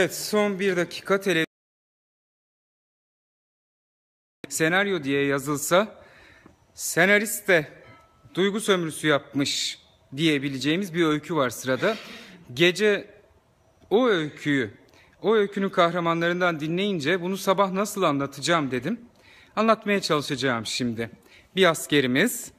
Evet son bir dakika tele senaryo diye yazılsa senarist de duygu sömürüsü yapmış diyebileceğimiz bir öykü var sırada. Gece o öyküyü, o öykünün kahramanlarından dinleyince bunu sabah nasıl anlatacağım dedim. Anlatmaya çalışacağım şimdi. Bir askerimiz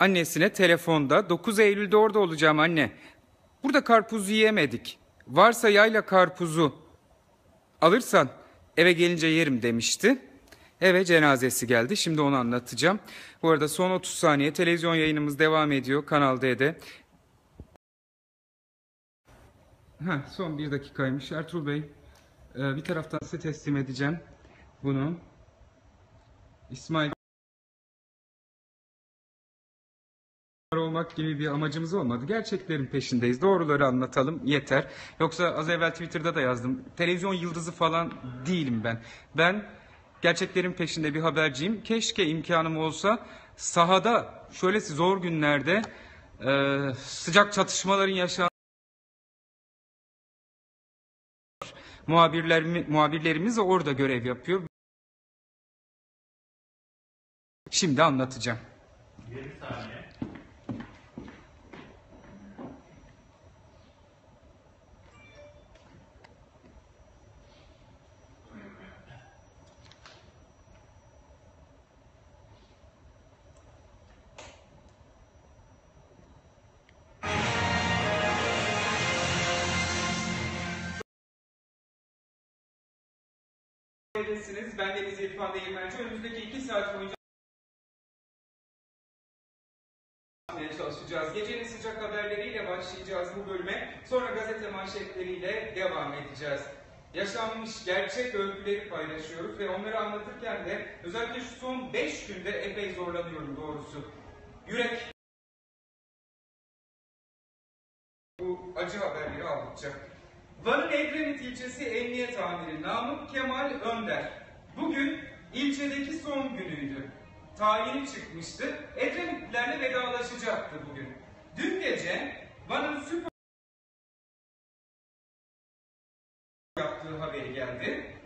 annesine telefonda 9 Eylül'de orada olacağım anne. Burada karpuz yiyemedik. Varsa yayla karpuzu alırsan eve gelince yerim demişti. Eve cenazesi geldi. Şimdi onu anlatacağım. Bu arada son 30 saniye televizyon yayınımız devam ediyor Kanal D'de. Ha, son bir dakikaymış. Ertuğrul Bey e, bir taraftan size teslim edeceğim bunu. İsmail olmak gibi bir amacımız olmadı. Gerçeklerin peşindeyiz. Doğruları anlatalım yeter. Yoksa az evvel Twitter'da da yazdım. Televizyon yıldızı falan değilim ben. Ben gerçeklerin peşinde bir haberciyim. Keşke imkanım olsa sahada şöylesi zor günlerde e, sıcak çatışmaların yaşandığı muhabirlerimi, muhabirlerimiz orada görev yapıyor. Şimdi anlatacağım. Edesiniz. Ben Deniz İrfan Değirmenci. Önümüzdeki iki saat boyunca çalışacağız. Gecenin sıcak haberleriyle başlayacağız bu bölüme. Sonra gazete manşetleriyle devam edeceğiz. Yaşanmış gerçek öyküleri paylaşıyoruz ve onları anlatırken de özellikle şu son 5 günde epey zorlanıyorum doğrusu. Yürek bu acı haberleri aldıkça. Van'ın Edremit ilçesi Emniyet Amiri Namık Kemal Önder. Bugün ilçedeki son günüydü. Tayini çıkmıştı. Edremitlilerle vedalaşacaktı bugün. Dün gece Van'ın süper yaptığı haberi geldi.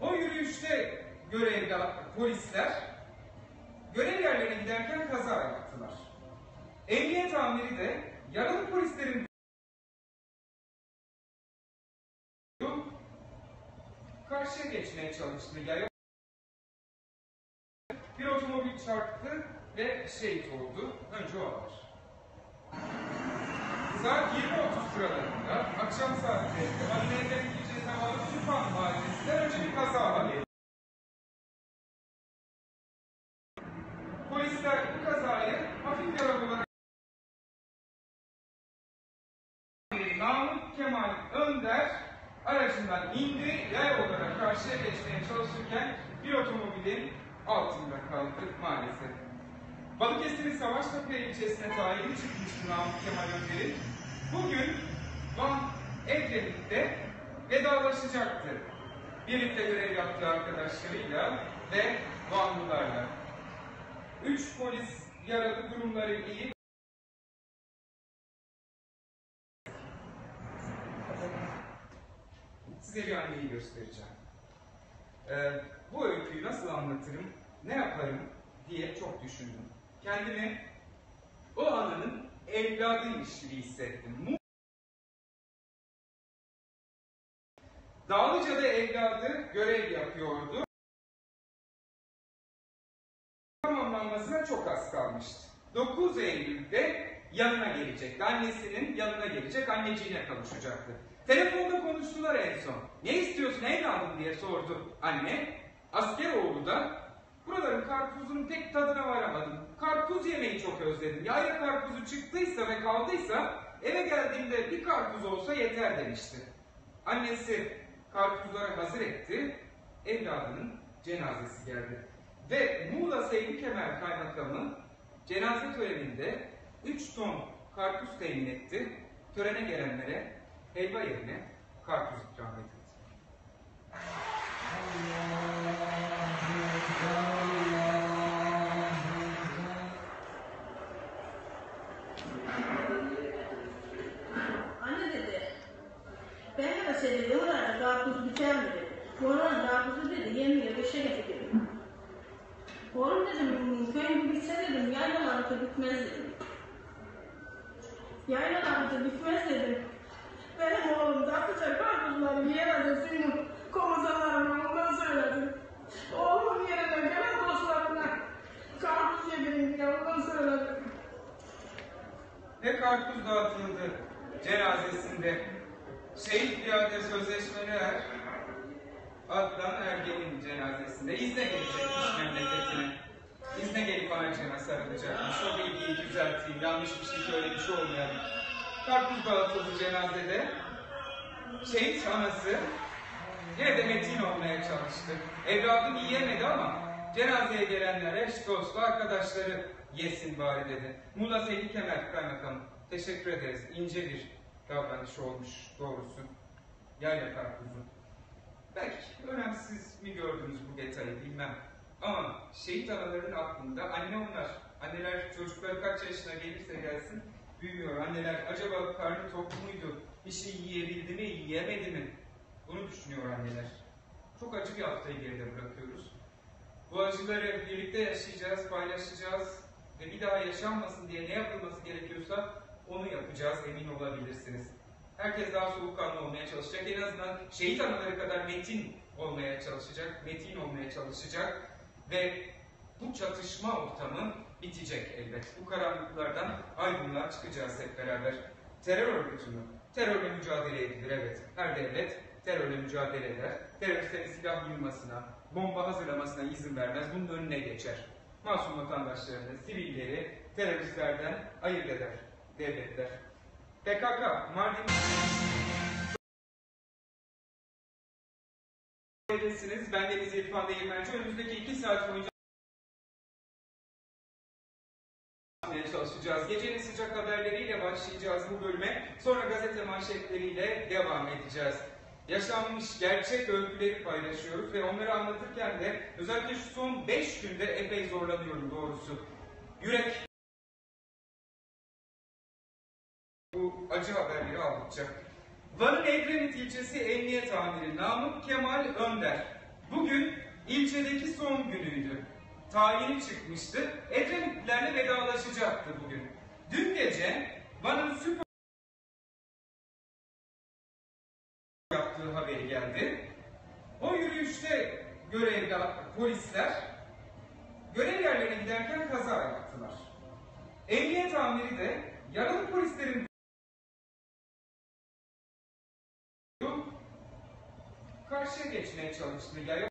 O yürüyüşte görevli polisler görev yerlerine giderken kaza yaptılar. Emniyet amiri de yaralı polislerin karşıya geçmeye çalıştı. Yaya bir otomobil çarptı ve şehit oldu. Önce o haber. Saat 20.30 sıralarında akşam saatlerinde Marinev'den ilçesi havalı Süphan Mahallesi'nde önce bir kaza haberi. Polisler bu kazayı hafif yaralı olarak Namık Kemal Önder aracından indi, yay olarak karşıya geçmeye çalışırken bir otomobilin altında kaldı maalesef. Balıkesir'in Savaştepe ilçesine tayini çıkmıştı Namık Kemal Önder'in. Bugün Van Edremit'te vedalaşacaktı. Birlikte görev yaptığı arkadaşlarıyla ve Vanlılarla. Üç polis yaralı durumları iyi. Size bir anneyi göstereceğim. Ee, bu öyküyü nasıl anlatırım, ne yaparım diye çok düşündüm. Kendimi o anının evladıymış gibi hissettim. Dağlıca'da evladı görev yapıyordu. Tamamlanmasına çok az kalmıştı. 9 Eylül'de yanına gelecekti. Annesinin yanına gelecek, anneciğine kavuşacaktı. Telefonda konuştular en son. Ne istiyorsun evladım diye sordu anne. Asker oğlu da buraların karpuzunun tek tadına varamadım. Karpuz yemeyi çok özledim. Yayla karpuzu çıktıysa ve kaldıysa eve geldiğimde bir karpuz olsa yeter demişti. Annesi karpuzları hazır etti. Evladının cenazesi geldi. Ve Muğla Seydi Kemer Kaymakamı cenaze töreninde 3 ton karpuz temin etti. Törene gelenlere helva yerine karpuz ikram edildi. Anne dedi, ben de seni oralarda Boran Rabısı dedi, yemiyor, işe getirdi. Oğlum dedim, köyün bitse dedim, yaylalarda bitmez dedim. Yaylalarda bitmez dedim. Benim oğlum da atacak karpuzları yiyemedi suyunu komutanlarıma ondan söyledim. Oğlum yerine gelen dostlarına karpuz yedirin diye ondan söyledim. Ne karpuz dağıtıldı cenazesinde. Şehit piyade sözleşmeli er Adnan Ergen'in cenazesinde izne gelecekmiş memleketine. İzne gelip ağacına sarılacakmış. O bilgiyi düzelteyim. Yanlış bir şey söylemiş olmayalım. Karpuz dağıtıldı cenazede. Şehit anası yine de metin olmaya çalıştı. Evladım yiyemedi ama cenazeye gelenler eş dostu arkadaşları yesin bari dedi. Muğla Seydi Kemal Kaymakamı teşekkür ederiz. İnce bir davranış olmuş doğrusu. Yayla karpuzu. Belki önemsiz mi gördünüz bu detayı bilmem. Ama şehit anaların aklında anne onlar. Anneler çocukları kaç yaşına gelirse gelsin büyüyor. Anneler acaba karnı tok muydu? Bir şey yiyebildi mi, yiyemedi mi? Bunu düşünüyor anneler. Çok acı bir haftayı geride bırakıyoruz. Bu acıları birlikte yaşayacağız, paylaşacağız ve bir daha yaşanmasın diye ne yapılması gerekiyorsa onu yapacağız, emin olabilirsiniz. Herkes daha soğukkanlı olmaya çalışacak. En azından şehit anaları kadar metin olmaya çalışacak, metin olmaya çalışacak ve bu çatışma ortamı bitecek elbet. Bu karanlıklardan aydınlığa çıkacağız hep beraber. Terör örgütü? Terörle mücadele edilir evet. Her devlet terörle mücadele eder. Teröristlerin silah yığmasına, bomba hazırlamasına izin vermez. Bunun önüne geçer. Masum vatandaşlarını, sivilleri teröristlerden ayırt eder devletler. PKK, Mardin... Edesiniz. Ben Deniz İrfan Değirmenci. Önümüzdeki iki saat boyunca çalışacağız. Gecenin sıcak haberleriyle başlayacağız bu bölüme. Sonra gazete manşetleriyle devam edeceğiz. Yaşanmış gerçek öyküleri paylaşıyoruz ve onları anlatırken de özellikle şu son 5 günde epey zorlanıyorum doğrusu. Yürek bu acı haberleri aldıkça. Van'ın Edremit ilçesi Emniyet Amiri Namık Kemal Önder. Bugün ilçedeki son günüydü. Tayini çıkmıştı. Edremitlilerle vedalaşacaktı bugün. Dün gece Van'ın süper yaptığı haberi geldi. O yürüyüşte görevli polisler görev yerlerine giderken kaza yaptılar. Emniyet amiri de yaralı polislerin karşıya geçmeye çalıştı. Yaya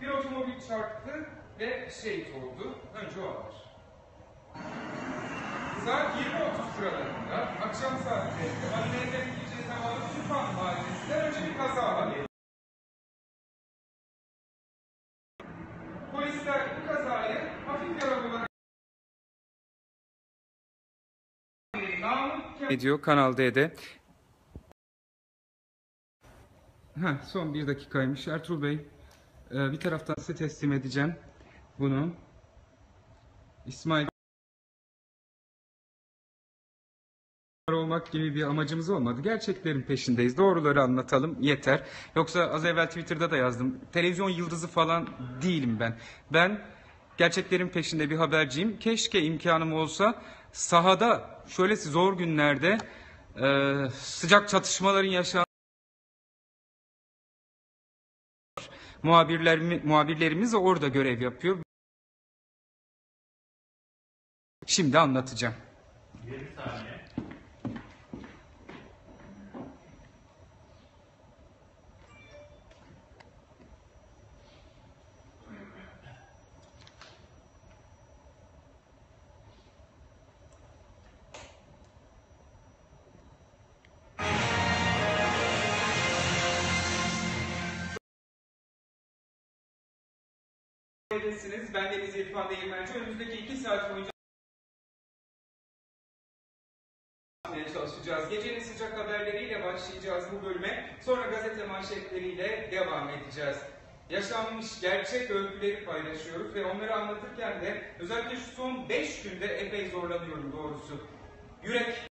bir otomobil çarptı ve şehit oldu. Önce o haber. Saat 20.30 sıralarında akşam saatlerinde Hazine'de ilçe havalı Süphan Mahallesi'nde önce bir kaza haberi. Polisler bu kazayı hafif yaralı olarak ediyor Kanal D'de. Heh, son bir dakikaymış. Ertuğrul Bey, bir taraftan size teslim edeceğim bunu. İsmail olmak gibi bir amacımız olmadı. Gerçeklerin peşindeyiz. Doğruları anlatalım yeter. Yoksa az evvel Twitter'da da yazdım. Televizyon yıldızı falan değilim ben. Ben gerçeklerin peşinde bir haberciyim. Keşke imkanım olsa sahada şöylesi zor günlerde e, sıcak çatışmaların yaşandığı muhabirlerimi, muhabirlerimiz orada görev yapıyor. Şimdi anlatacağım. 20 saniye. Edesiniz. Ben Deniz İrfan Değirmenci. Önümüzdeki iki saat boyunca çalışacağız. Gecenin sıcak haberleriyle başlayacağız bu bölüme. Sonra gazete manşetleriyle devam edeceğiz. Yaşanmış gerçek öyküleri paylaşıyoruz ve onları anlatırken de özellikle şu son 5 günde epey zorlanıyorum doğrusu. Yürek